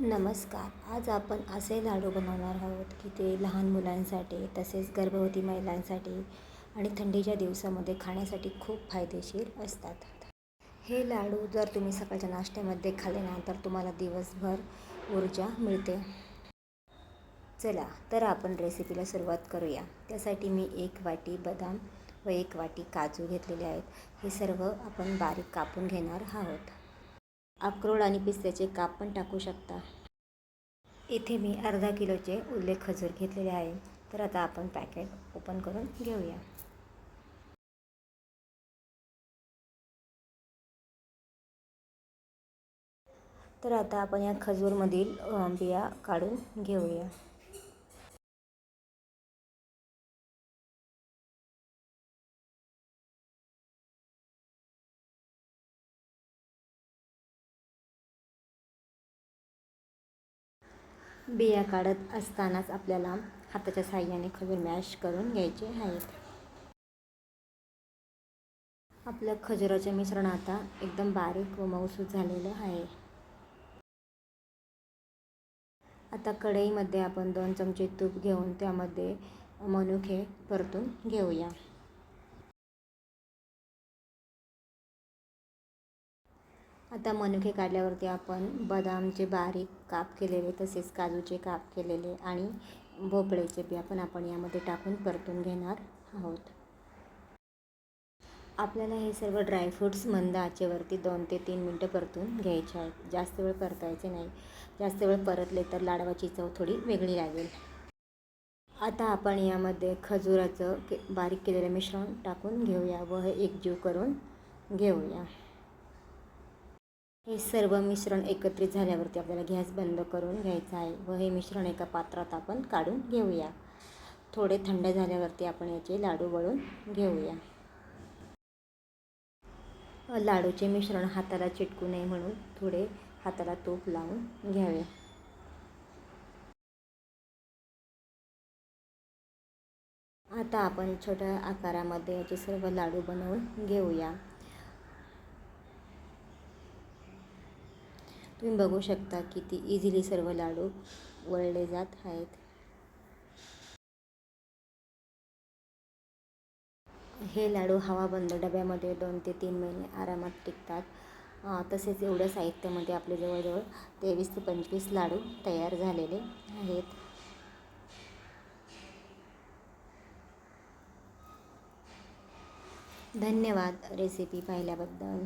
नमस्कार. आज आपण असे लाडू बनवणार आहोत की ते लहान मुलांसाठी तसेच गर्भवती महिलांसाठी आणि थंडीच्या दिवसामध्ये खाण्यासाठी खूप फायदेशीर असतात. हे लाडू जर तुम्ही सकाळच्या नाश्त्यामध्ये खाल्ले ना तर तुम्हाला दिवसभर ऊर्जा मिळते. चला तर आपण रेसिपीला सुरुवात करूया. त्यासाठी मी एक वाटी बदाम व एक वाटी काजू घेतलेले आहेत. हे सर्व आपण बारीक कापून घेणार आहोत. अक्रोड आणि पिस्त्याचे काप पण टाकू शकता. इथे मी अर्धा किलोचे उरले खजूर घेतलेले आहे. तर आता आपण पॅकेट ओपन करून घेऊया. तर आता आपण या खजूरमधील बिया काढून घेऊया. बिया काढत असतानाच आपल्याला हाताच्या साह्याने खजूर मॅश करून घ्यायचे आहेत. आपलं खजुराचे मिश्रण आता एकदम बारीक व मऊसूत झालेलं आहे. आता कढईमध्ये आपण दोन चमचे तूप घेऊन त्यामध्ये मनुके परतून घेऊया. आता मनुके काढल्यावरती आपण बदामचे बारीक काप केलेले तसेच काजूचे काप केलेले आणि भोपळ्याचे बी आपण आपण यामध्ये टाकून परतून घेणार आहोत. आपल्याला हे सर्व ड्रायफ्रूट्स मंद आचेवरती दोन ते तीन मिनटं परतून घ्यायचे आहेत. जास्त वेळ परतायचे नाही. जास्त वेळ परतले तर लाडवाची चव थोडी वेगळी लागेल. आता आपण यामध्ये खजुराचं के बारीक केलेलं मिश्रण टाकून घेऊया व हे एकजीव करून घेऊया. हे सर्व मिश्रण एकत्रित झाल्यावरती आपल्याला गॅस बंद करून घ्यायचं आहे व हे मिश्रण एका पात्रात आपण काढून घेऊया. थोडे थंड झाल्यावरती आपण याचे लाडू वळून घेऊया. लाडूचे मिश्रण हाताला चिटकू नये म्हणून थोडे हाताला तूप लावून घ्यावे. आता आपण छोट्या आकारामध्ये याचे सर्व लाडू बनवून घेऊया. तुम्ही बघू शकता किती इझिली सर्व लाडू वळले जात आहेत. हे लाडू हवाबंद डब्यामध्ये दोन ते तीन महिने आरामात टिकतात. तसेच एवढ्या साहित्यामध्ये आपले जवळजवळ तेवीस ते पंचवीस लाडू तयार झालेले आहेत. धन्यवाद रेसिपी पाहिल्याबद्दल.